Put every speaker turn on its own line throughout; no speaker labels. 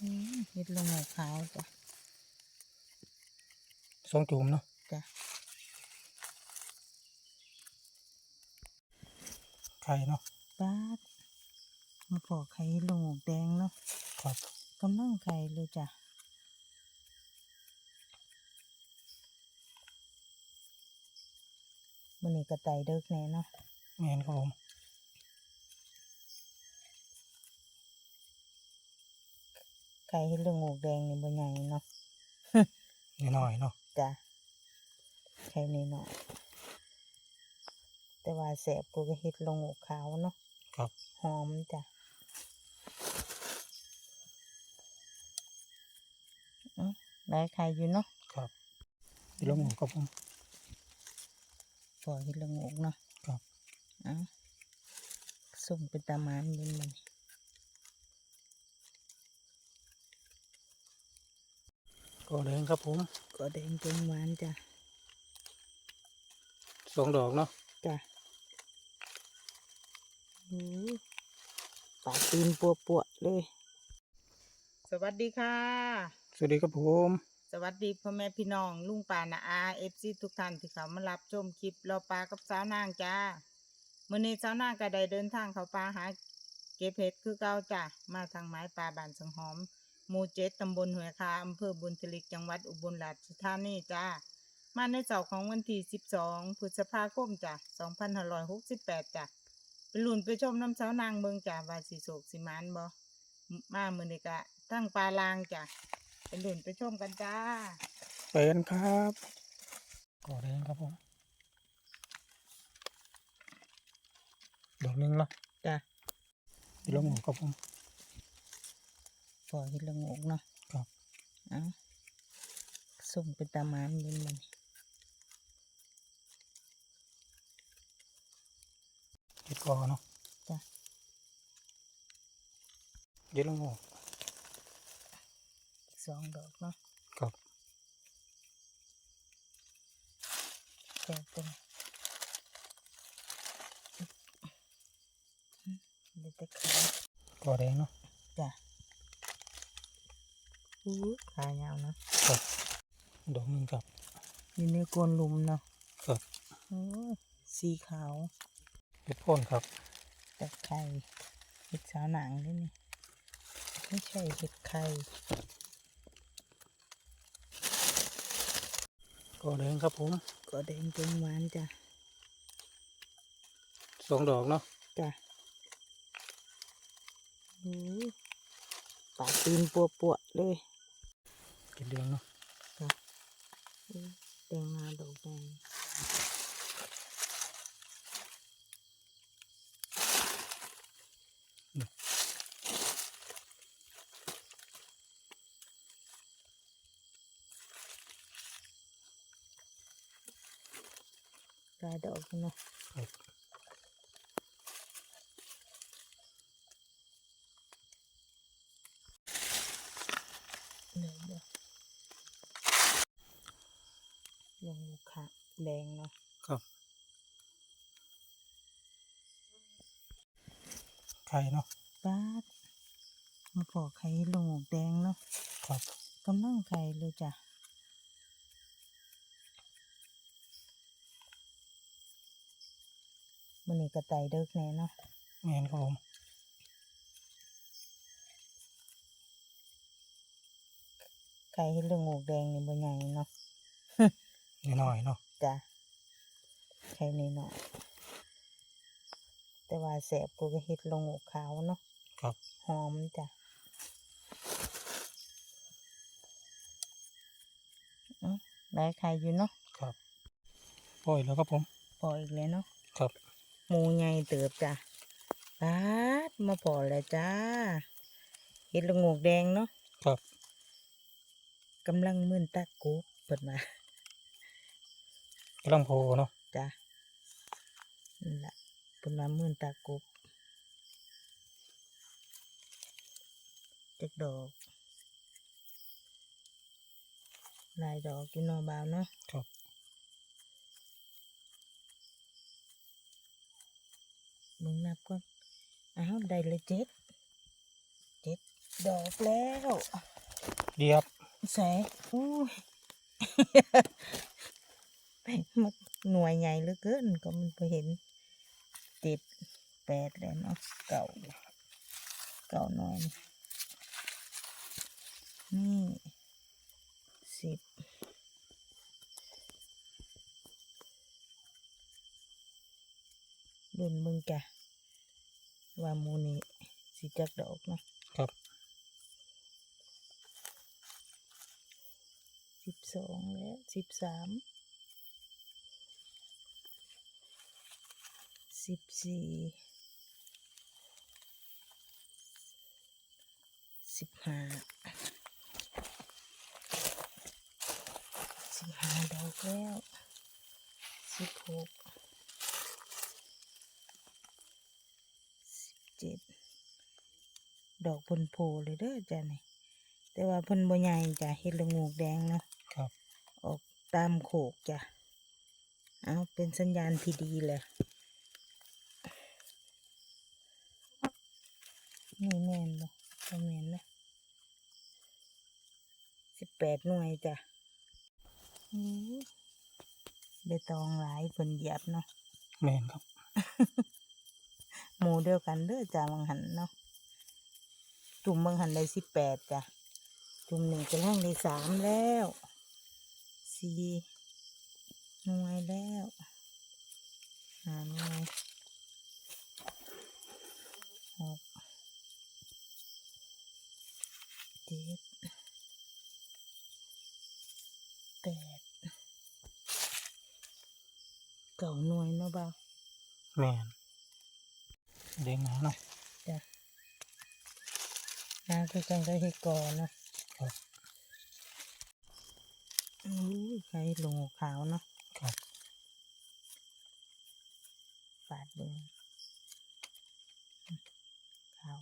อืมเห็ดลงหอยขาวจ้ะ
สองจุ่มเนาะ
จ้ะ
ไข่เนาะ
ปาดมาขอไข่เห็ดลงหกแดงเนาะ
ครับ
กำลังไข่เลยจ้ะมันนี่กระไตเดิกแน่เนาะ
แม่นครับผม
ไข่เห็ดลงหกแดงนี่บ่ใหญ่เนาะ
นิดหน่อยเนาะ
จ้ะไข่น้อยๆแต่ว่าแสบกูก็เห็ดลงหกขาวเนาะ
ครับ
หอมจ้ะอื้อได้ไข่อยู่เนาะ
ครับที่ลงหมูครับผม
ปล่อยให้ละงกเนาะ
ครับ
เอะส่งเป็นตามานยินมัน
ก็แดงครับผม
ก็แดงเป็นหวานจ้ะ
สองดอกเนาะ
จ้ะโอ้ยปากตีนปัวปัวๆเลย สวัสดีค่ะ
สวัสดีครับผม
สวัสดีพ่อแม่พี่น้องลุงป่านาอาเอฟซีทุกท่านที่เขามารับชมคลิปรอปลากับสาวนางจ้ามื่อนี้สาวนางก็ได้เดินทางเขาป่าหาเก็บเห็ดคือเก่าจ้ะมาทางไม้ป่าบานสังหอม หมู่เจ็ดตำบลหัวคาอำเภอบุญทลิกจังหวัดอุบลราชธานีจ้า มาในเสาร์ของวันที่สิบสองพฤษภาคมจ้ะสองพันห้าร้อยหกสิบแปดจ้ะไปลุ้นไปชมน้ำสาวนางเบิงจ้ะว่าสิโศกสิมานบ่มามื่อนี้กะทั้งปลาลางจ้ะไปลุ้นไปชมกันจ้า
เป็นครับก็แดงครับผมดอกหนึงเนาะ
จ้ะ
ที่ลงหมูครับผม
ปล่อยให้ละงกเนาะ
ครับ
เอ้าส่งเป็นตามานยินมัน
เห็ดกอเนาะ
จ้ะ
เย็ดลงหมู
อีกสองดอกเนาะ
ครับ
แก่เป็นเดี๋ยวจะขาย
ก็แดงเนาะ
จ้ะ อู้ขายาวเนาะ
ครับดอกหนึงครับ
อยู่ในโกนหลุมเนาะ
ครับ
โอ้ยสีขาว
เห็ดพ่นครับ
แต่ไข่เห็ดสาวหนังด้วยนี่ไม่ใช่เห็ดไข่
ก็แดงครับผม
ก็แดงเป็นหวานจ้ะ
สองดอกเนาะ
จ้ะโอ้ ยปากตีนปัวปัวๆเลย
เก็ดเหลืองเนาะ
อุ๊ยแดงมาดอกแดงลายดอกเนาะ
ครับ
เดี๋ยวเดี๋ยวลงค่ะ แดงเนาะ
ครับไข่เนาะ
ป้าดมาขอไข่ลงหมวกแดงเนาะ
ครับ
กำลังไข่เลยจ้ะมันนี่กระไตเดิกแน่เนาะ
แม่นครับผม
ไข่เห็ดเรื่องหมวกแดงนี่บ่ใหญ่เนาะ
นิดหน่อยเนาะ
จ้ะไข่นี่เนาะแต่ว่าแสบกูก็เห็ดลงหมวกขาวเนาะ
ครับ
หอมจ้ะอื้อได้ไข่อยู่เนาะ
ครับปล่อยแล้วครับผม
พออีกแล้วเนาะ
ครับ
หมูใหญ่เติบจ้ะปาดมาพอแล้วจ้าเห็ดละโงกแดงเนาะ
ครับ
กำลังมึนตะกุบเปิดมา กำ
ลังโพเนาะ
จ้ะนั่นละเปิดมามึนตะกุบจักดอกหลายดอกกินนอบาวเนาะ
ครับ
มึงนับก่อนอ้าวได้เลยเจ็ดเจ็ดดอกแล้ว
เดียบ
ใส่อู้ย มันหน่วยใหญ่เหลือเกินก็มันไปเห็นเจ็ดแปดแล้วเนาะเก่าเก่าหน่อย นี่สิบดุนมึงจ้ะว่าหมูนี่สิจักดอกเนาะ
ครับ
สิบสองแล้วสิบสาม สิบสี่สิบห้าสิบห้าดอกแล้วสิบหกสิบเจ็ดดอกเพ่นโพเลยเด้อจ้ะนี่แต่ว่าเพิ่นบ่ใหญ่จ้ะเฮ็ดละโงูกแดงเนาะ
ครับ
ออกตามโขกจ้ะเอาเป็นสัญญาณที่ดีเลยนี่แม่นบ่บ่แม่นนะ สิบแปดหน่วยจ้ะอู้ใบตองหลายเพิ่นเหยียบเนาะ
แม่นครับ
หมู่เดียวกันเด้อจ้ะบางหันเนาะจุ่มบางหันได้สิบแปดจ้ะ จุ่มหนึ่งจะแล่งได้สามแล้วสี่หน่วยแล้วห้าหน่วยหกเจ็ดแปด เก้าหน่วยเนาะบ่าว
แม่นเด้งหาเนาะ
จ้ะนาคือกันก็เฮ็ดก่อนเนาะ
ครับ
อู้ยใครลงหัวขาวเนาะ
ครับ
ปาดเบิ่งขาว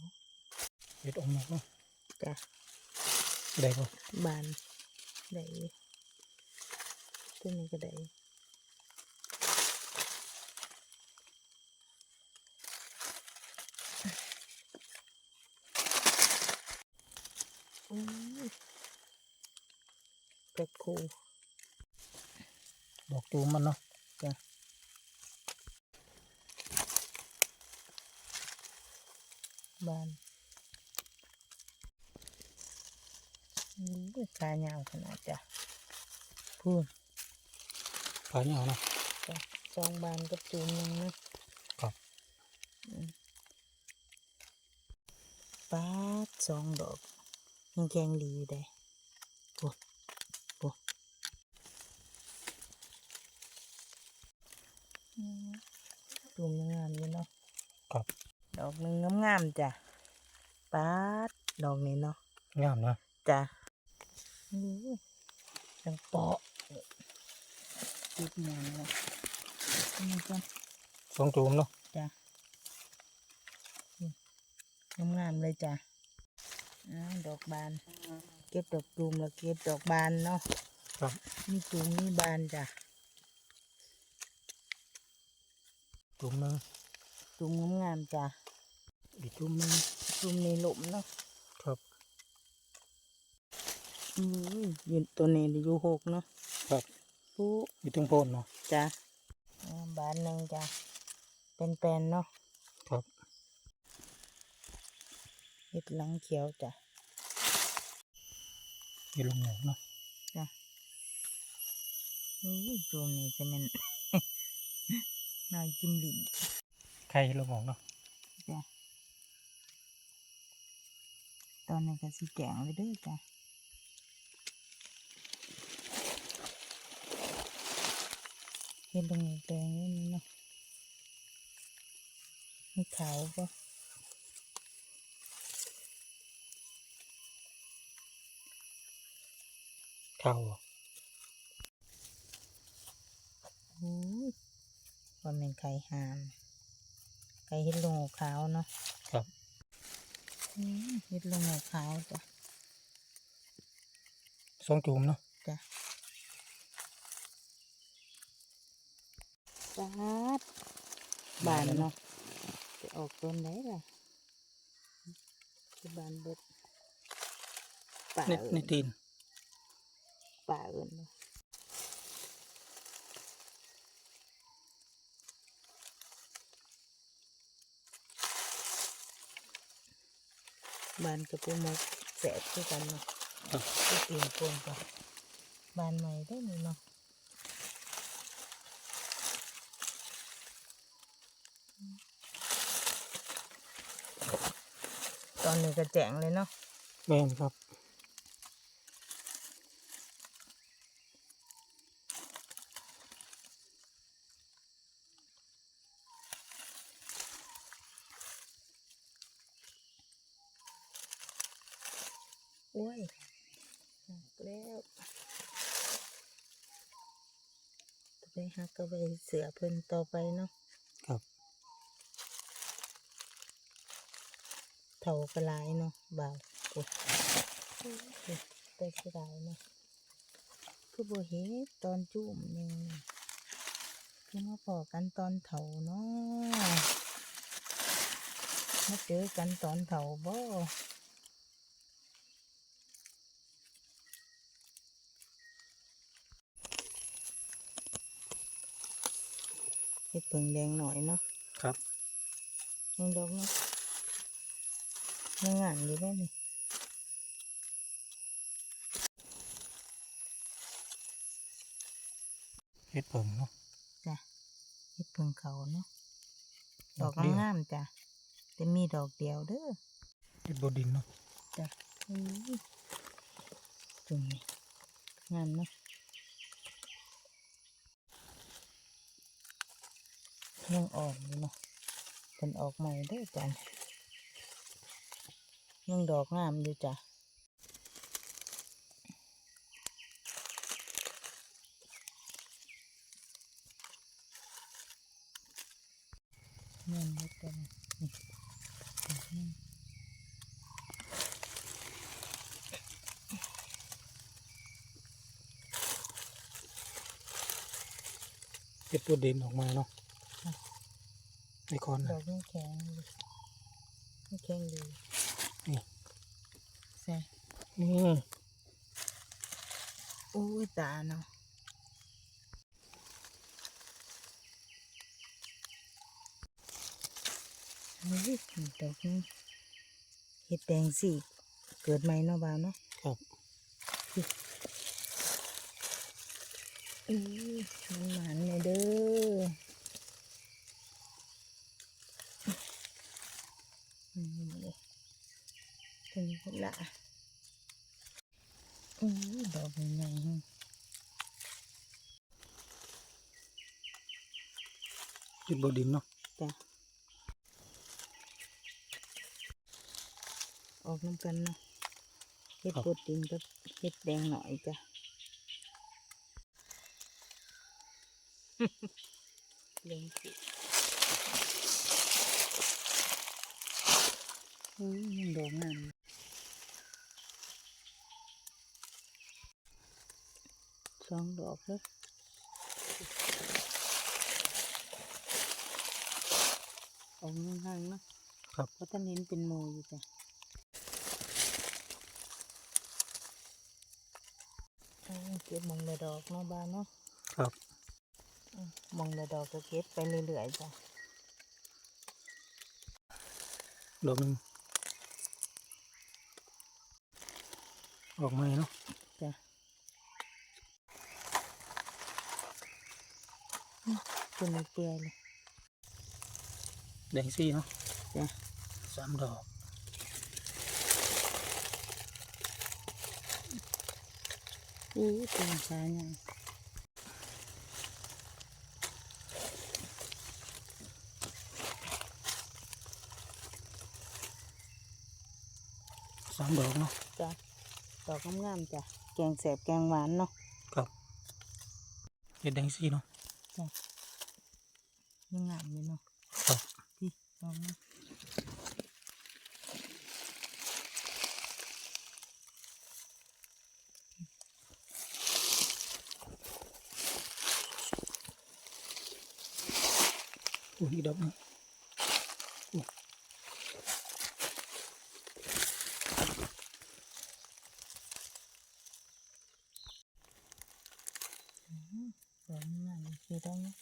เห็ดอมหมกเนาะ
จ้ะ
ได้ปะ
บานได้อยู่ตัวนี้ก็ได้อู้ย เป็ดคู
ดอกจูมมันเนาะ
จ้ะบานอู้ยขายาวขนาดจ้ะพูน
ขายาวเนาะ
จ้ะสองบานกับจูนหนึ่งนะครับอืมปาดสองดอกยังแข็งดีอยู่ได้ปุ๊บปุ๊บอืมจูมงามอยู่เนาะ
ครับ
ดอก หนึ่งงามๆจ้ะปาดดอกนี้เนาะ
งามนะ
จ้ะอู้จังเปาะติดหมอนเลยนี่ก่อน
สองจูมเนาะ
จ้ะงามๆเลยจ้ะอ้าวดอกบาน เก็บดอกตูมแล้วเก็บดอกบานเนาะ
ครับ
นี่ตูมนี่บานจ้ะ
จูมหนึง
ตูมงามๆจ้ะ
อีกจูมหนึง
ตูมในหลุมเนาะ
ครับ
อุ้ยยืนตัวนี้อยู่หกเนาะ
ครับ
ปุ๊
อยู่ถึงโพนเนาะ
จ้ะอ่าบานหนึ่งจ้ะเป็นแปลนๆเนาะ
ครับ
เห็ดหลังเขียวจ้ะ
มีลงหมกเนาะ
จ้ะอุ้ยตัวนี้จะมันน่าจิ้มลิ้น
ไข่ลงหมกเนาะ
จ้ะ ตอนนี้ก็สิแกงเลยเด้วยจ้ะเห็ดลงแดงนี่เนาะมีขาวปะ
ข้าว
อู้ยว่าเป็นไข่หามไข่เห็ดลงขาวเนาะ
ครับ
อืม เห็ดลงขาวจ้ะ
สองจูมเนาะ
จ้ะบาดบานเนาะจะออกต้นไหนล่ะจะบานเบิดป่า
ใน
เอิ
ใน
ญ
ตีน
ป่าเอิญเนาะ บานกับปูมกแสบด้วยกันเนาะ
ครับ
ไปเปลี่ยนโกนก่อนบานใหม่ได้นี่เนาะตอนนี้ก็แจ๋งเลยเนาะ
แม่นครับ
โอ้ยหักแล้วจะไปหักก็ไป เสือเพิ่นต่อไปเนาะ
ครับ
เถากระลายเนาะบ่าวโอ้ยโอ้ยแต่เสียดายเนาะคือบ่เห็นตอนจุ่มนี่คือมาพอกันตอนเถาเนาะมาเจอกันตอนเถาบ่ ดเผิงแดงหน่อยเนาะ
ครับ
ยังดอกเนาะยังงานอยู่ได้นี่
เฮ็ดเผิงเนาะ
จ้ะเห็ดเผิงเขาเนาะดอก
เดียว
งามๆจ้ะแต่มีดอกเดียวเด้อ
เฮ็ดบดินเนาะ
จ้ะอุ้ยจุ่มนี่งามเนาะ ยังออกอยู่เนาะเป็นออกใหม่เด้จ้ะยังดอกงามอยู่จ้ะเงินเล็กตันนี่ดอกนึง
เฮ็ดบดินออกมาเนาะ ไอคอน
ด
น่ะ
อกไม่แข็งเลยไม่แข็งดี
นี่
ใส่
นี่
โอ้ยตาเนาะเฮ้ยดอกนึงเห็ดแดงสีเกิดใหม่เนาะบ่าวเนาะ
ครับ
อือมันหมันเลยเด้ออืมเลย ตัวนี้ก็ละอือดอกใหญ่ๆฮะ
เฮ็ดบดินเนาะ
จ้ะออกน้ำกันเนาะเห็ดปวดดินกับเห็ดแดงหน่อยจ้ะ เลี้ยง สิอุ้ยยังดอกงามสองดอกเลยออกห่างๆเนาะ
ครับ
เพราะท่านเห็นเป็นโมอยู่จ้ะอืมเก็บหมองละดอกเนาะบ้านเนาะ
ครับ
อืมหมองละดอกก็เก็บไปเรื่อยๆจ้ะ
ดอกหนึงออกมาเนาะ
จ้ะอืม ตัวนี้เปื่อยเลย
แดงซี่เนาะสามดอก
อู้ตัวช้าเนี่ย
สามดอกเนาะ
จ้ะดอกงามๆจ้ะแกงแสบแกงหวานเนาะ
ครับเฮ็ดแดงซี่เนาะ
ยังงามอยู่เนาะ
ครับ
ที่ดอกนี้
อุ้ยอีกดอกหนึงอุ้ย
ดอกงามสีดอกนี้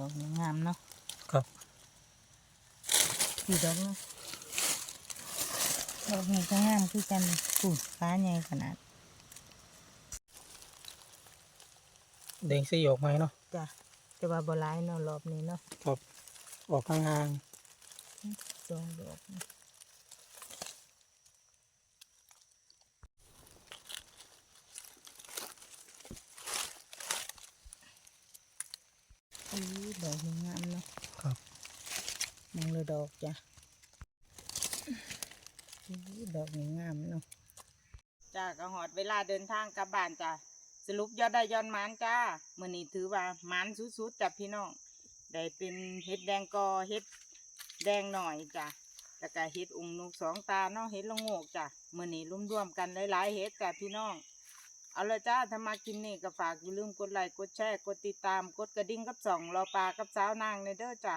อู้ดอกนี้งามเนาะ
ครับ
สีดอกเนาะดอกนี้ก็งามคือกันกูฟ้าใหญ่ขนาด
แดงสีออกไหมเนาะ
จ้ะแต่ว่าบ่หลายเนาะรอบนี้เนาะ
ครับออกห่าง
สองดอกนะอู้ ดอกนี้งามเนาะ
ๆครับ
มองเลยดอกจ้ะอู้ดอกนี้งามเนาะจ้าก็หอดเวลาเดินทางกลับบ้านจ้ะสรุปยอดได้ยอดหมานจ้ามื่อนี้ถือว่าหมานสุดๆจ้ะพี่น้องได้เป็นเห็ดแดงกอเห็ดแดงหน่อยจ้ะแล้วก็เห็ดอุ้งนกสองตาเนาะเห็ดละโงกจ้ะมื่อนี้รวมรวมๆกันหลายๆเห็ดจ้ะพี่น้อง เอาละจ้าถ้ามากินนี่ก็ฝากอย่าลืมกดไลค์กดแชร์กดติดตามกดกระดิ่งกับสองรอปลากับสาวนางในเด้อจ้ะ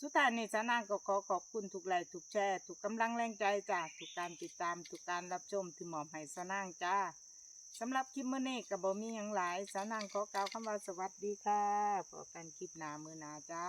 สุดท้ายนี้สาวนางก็ขอขอบคุณทุกไลค์ทุกแชร์ทุกกำลังแรงใจจ้ะทุกการติดตามทุกการรับชมที่หมอบให้สาวนางจ้าสำหรับคลิปมื้อนี้ก็บ่มีหยังหลายสาวนางขอกล่าวคำว่าสวัสดีค่ะพบกันคลิปหน้ามื้อหน้าจ้า